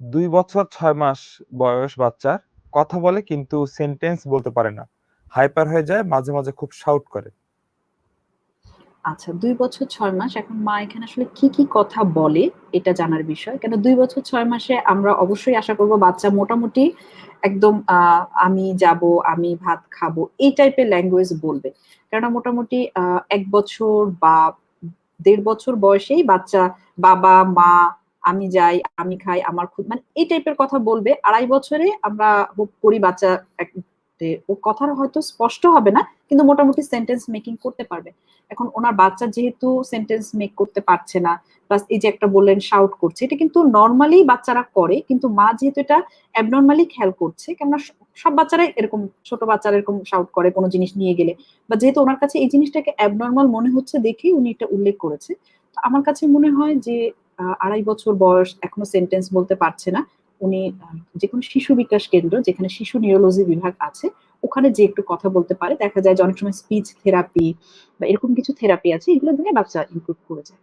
দুই বছর ছয় মাস বয়স বাচ্চার, কথা বলে কিন্তু সেন্টেন্স বলতে পারে না। হাইপার হয়ে যায়, মাঝে মাঝে খুব শাউট করে। আচ্ছা দুই বছর ছয় মাস, এখন মা এখানে আসলে কি কি কথা বলে, এটা জানার বিষয়। কেন দুই বছর ছয় মাসে আমরা অবশ্যই আশা করব বাচ্চা মোটামুটি একদম আমি যাব, আমি ভাত খাব, এই টাইপের ল্যাঙ্গুয়েজ বলবে। কেননা মোটামুটি এক বছর বা দেড় বছর বয়সেই বাচ্চা বাবা, মা আমি যাই, আমি খাই, আমার খুব মানে এই টাইপের কথা বলবে। আড়াই বছরে আমরা হোপ করি বাচ্চা ও কথার হয়তো স্পষ্ট হবে না, কিন্তু মোটামুটি সেন্টেন্স মেকিং করতে পারবে। এখন ওনার বাচ্চা যেহেতু সেন্টেন্স মেক করতে পারছে না প্লাস এই যে একটা বললেন শাউট করছে, এটা কিন্তু নর্মালি বাচ্চারা করে, কিন্তু মা যেহেতু এটা অ্যাবনর্মালি খেয়াল করছে, কেননা সব বাচ্চারাই এরকম, ছোট বাচ্চারা এরকম শাউট করে কোনো জিনিস নিয়ে গেলে। বা যেহেতু ওনার কাছে এই জিনিসটাকে অ্যাবনর্মাল মনে হচ্ছে দেখেই উনি এটা উল্লেখ করেছে, তো আমার কাছে মনে হয় যে আড়াই বছর বয়স এখনও সেন্টেন্স বলতে পারছে না। উনি যে কোনো শিশু বিকাশ কেন্দ্র, যেখানে শিশু নিউরোলজি বিভাগ আছে, ওখানে যে একটু কথা বলতে পারে, দেখা যায় যে অনেক সময় স্পিচ থেরাপি বা এরকম কিছু থেরাপি আছে, এগুলো দিয়ে বাচ্চা ইমপ্রুভ করে যায়।